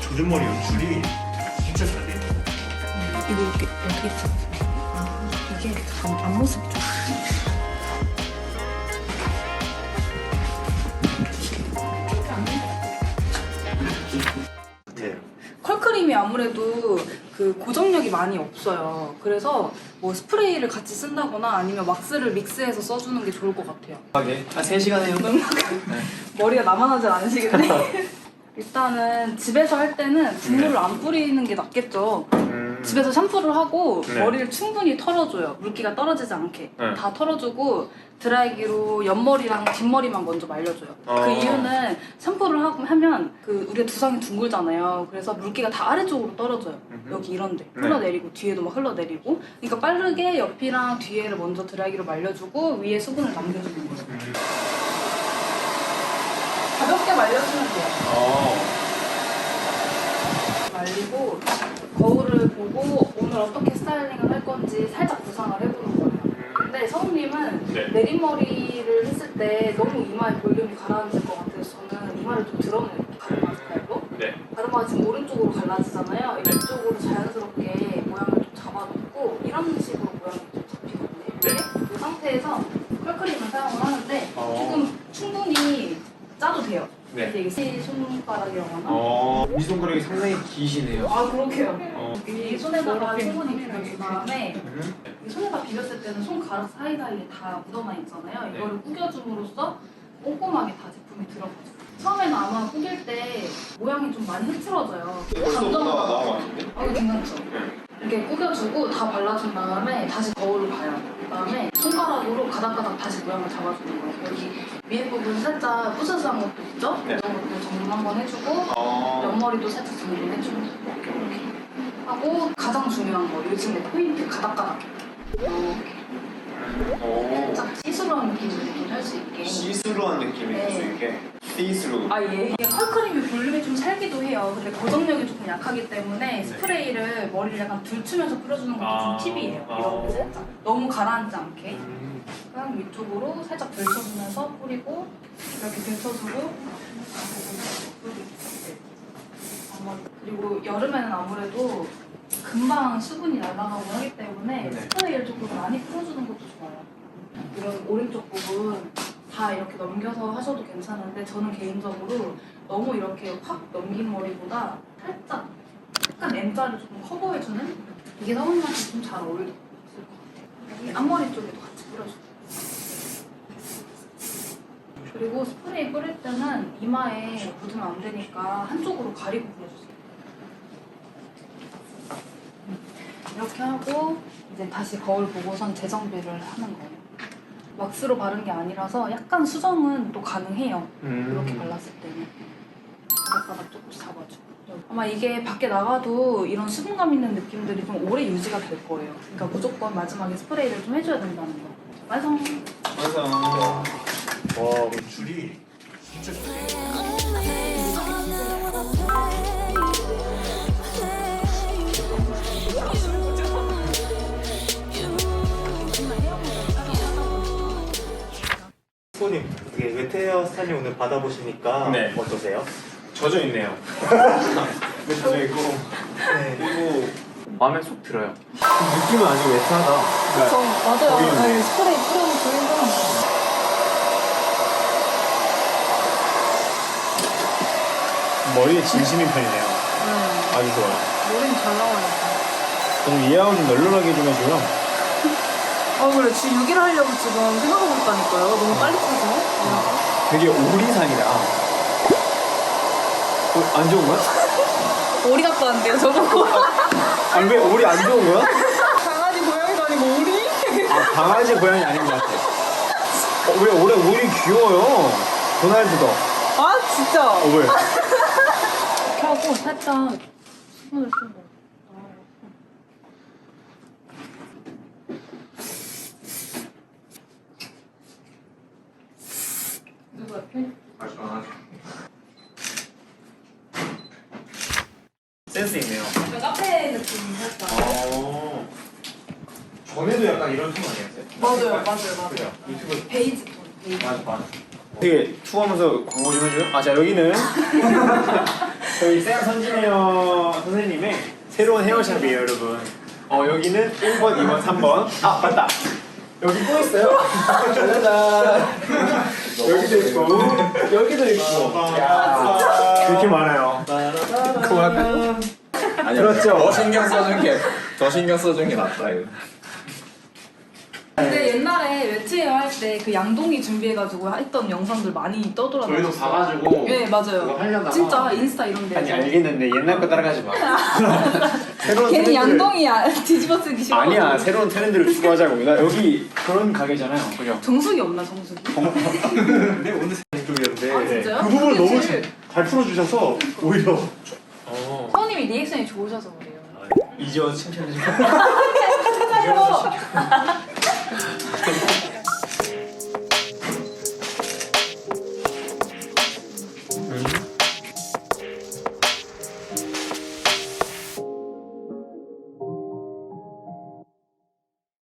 조준머리 연출이 진짜 잘 돼. 이거 이렇게 여기 있어. 아 이게 앞, 앞모습 좀. 네. 컬크림이 아무래도 그 고정력이 많이 없어요. 그래서 뭐 스프레이를 같이 쓴다거나 아니면 왁스를 믹스해서 써주는 게 좋을 것 같아요. 한 3시간 해요. 머리가 나만하지 않으시겠네. 일단은 집에서 할 때는 국물을 안 뿌리는 게 낫겠죠. 음. 집에서 샴푸를 하고 네. 머리를 충분히 털어줘요. 물기가 떨어지지 않게. 네. 다 털어주고 드라이기로 옆머리랑 뒷머리만 먼저 말려줘요. 어. 그 이유는 샴푸를 하면 그 우리가 두상이 둥글잖아요. 그래서 물기가 다 아래쪽으로 떨어져요. 음흠. 여기 이런데 네. 흘러내리고 뒤에도 막 흘러내리고. 그러니까 빠르게 옆이랑 뒤에를 먼저 드라이기로 말려주고 위에 수분을 남겨주는 거예요. 음. 가볍게 말려주면 돼요. 어. 말리고 거울을 보고 오늘 어떻게 스타일링을 할 건지 살짝 구상을 해보는 거예요. 근데 성우님은 네. 내림머리를 했을 때 너무 이마에 볼륨이 가라앉을 것 같아서 이마를 좀 드러내요. 가르마 스타일로. 네. 가르마가 지금 오른쪽으로 갈라지잖아요. 네. 이쪽으로 자연스럽게 모양을 좀 잡아놓고 이런 식으로 모양이 좀 잡히거든요. 네. 이렇게 그 상태에서 컬크림을 사용을 하는데 어. 조금 충분히 짜도 돼요. 네. 근데 이게 세 손가락이라고 하나? 어. 이 손가락이 상당히 기시네요. 아 그렇게요. 어. 이 손에다가 충분히 비벼준 다음에 음. 이 손에다 비볐을 때는 손가락 사이사이에 다 묻어나 있잖아요. 네. 이거를 꾸겨줌으로써 꼼꼼하게 다 제품이 들어가죠. 아마 꾸길 때 모양이 좀 많이 흐트러져요. 감정마다 나왔는데? 어, 이거 괜찮죠? 이렇게 꾸겨주고 다 발라준 다음에 다시 거울을 봐요. 그 다음에 손가락으로 가닥가닥 다시 모양을 잡아주는 거예요. 여기 위에 부분 살짝 부스스한 것도 있죠? 네. 이런 것도 정돈 한번 해주고 어. 옆머리도 살짝 정돈해주고 하고 가장 중요한 거 요즘에 포인트 가닥가닥 이렇게 오. 살짝 시스루한 느낌으로 할수 있게 시스루한 느낌이 네. 들수 있게. 시스루. 아 예. 이게 컬크림이 볼륨이 좀 살기도 해요. 근데 고정력이 조금 약하기 때문에 스프레이를 머리를 약간 들추면서 뿌려주는 것도 네. 아. 좀 팁이에요. 아. 이렇게 너무 가라앉지 않게 음. 그냥 위쪽으로 살짝 들쳐주면서 뿌리고 이렇게 들쳐주고. 그리고 여름에는 아무래도 금방 수분이 날아가고 하기 때문에 네. 스프레이를 조금 많이 뿌려주는 것도 좋아요. 이런 오른쪽 부분 다 이렇게 넘겨서 하셔도 괜찮은데 저는 개인적으로 너무 이렇게 확 넘긴 머리보다 살짝 약간 M자를 조금 커버해주는 이게 성훈이한테 좀 잘 어울릴 것 같아요. 이 앞머리 쪽에도 같이 뿌려주고 그리고 스프레이 뿌릴 때는 이마에 묻으면 안 되니까 한쪽으로 가리고 뿌려주세요. 이렇게 하고 이제 다시 거울 보고선 재정비를 하는 거예요. 왁스로 바른 게 아니라서 약간 수정은 또 가능해요. 음. 이렇게 발랐을 때는 가닥가닥 조금씩 잡아주고 아마 이게 밖에 나가도 이런 수분감 있는 느낌들이 좀 오래 유지가 될 거예요. 그러니까 무조건 마지막에 스프레이를 좀 해줘야 된다는 거. 완성! 완성. 와, 그 줄이 진짜 좋네. 스타일링 오늘 받아보시니까 네. 어떠세요? 젖어 있네요. 네, 젖어 있고. 네. 그리고 마음에 쏙 들어요. 느낌은 아주 웨트하다. 저 맞아요. 보이는 아니, 스프레이 뿌려놓고 일단 머리에 진심인 편이네요. 네, 아주 좋아요. 머리는 잘 나와요. 좀 이해하고 좀 널널하게 좀 해줘요. 아 그래 지금 6일 하려고 지금 생각하고 있다니까요. 너무 빨리 차서. 되게 오리상이다. 어, 안 좋은 거야? 오리 안 돼요 저거. 아니 왜 오리 안 좋은 거야? 강아지 고양이도 아니고 오리? 아 강아지 고양이 아닌 것 같아. 어, 왜 올해 오리 귀여워요? 도날드도. 아 진짜. 어 왜? 이렇게 하고 살짝 수분을 쓰고. 센스 있네요. 약간 카페 느낌 살짝. 어. 전에도 약간 이런 톤 아니었어요? 맞아요, 맞아요, 맞아요. 그죠? 유튜브 베이지 톤. 베이지. 맞아 맞아. 되게 투어하면서 광고 좀 해줘요. 아, 자 여기는 저희 쌤 선진혜어 선생님의 새로운 헤어샵이에요, 여러분. 어 여기는 1번, 2번, 3번. 아 맞다. 여기 또 있어요. 짜자잔. 여기도 있고, 여기도 있고. 야, 이렇게 많아요. 그만할까요? 아니 그렇죠. 더 신경 써준 게 더 신경 써준 게 낫다 이거. 근데 옛날에 웨트웨어 할때 그 양동이 준비해가지고 했던 영상들 많이 떠돌아다녔어요. 저희도 봐가지고 네, 그거 맞아요. 하려다가 진짜 인스타 이런 데. 아니 알겠는데 옛날 거 따라가지 마. 새로운 괜히 트렌드를- 양동이야 뒤집어 쓰기 싫어. 아니야 새로운 트렌드를 추구하자고. 나 여기 그런 가게잖아요, 그죠? 정수기 없나 정수기? 근데 오늘 쪽이었는데 아 진짜요? 그 부분을 너무 그치? 잘 풀어주셔서 오히려 어. 서원님이 리액션이 좋으셔서 그래요. 이지원 칭찬해줘. 진짜요?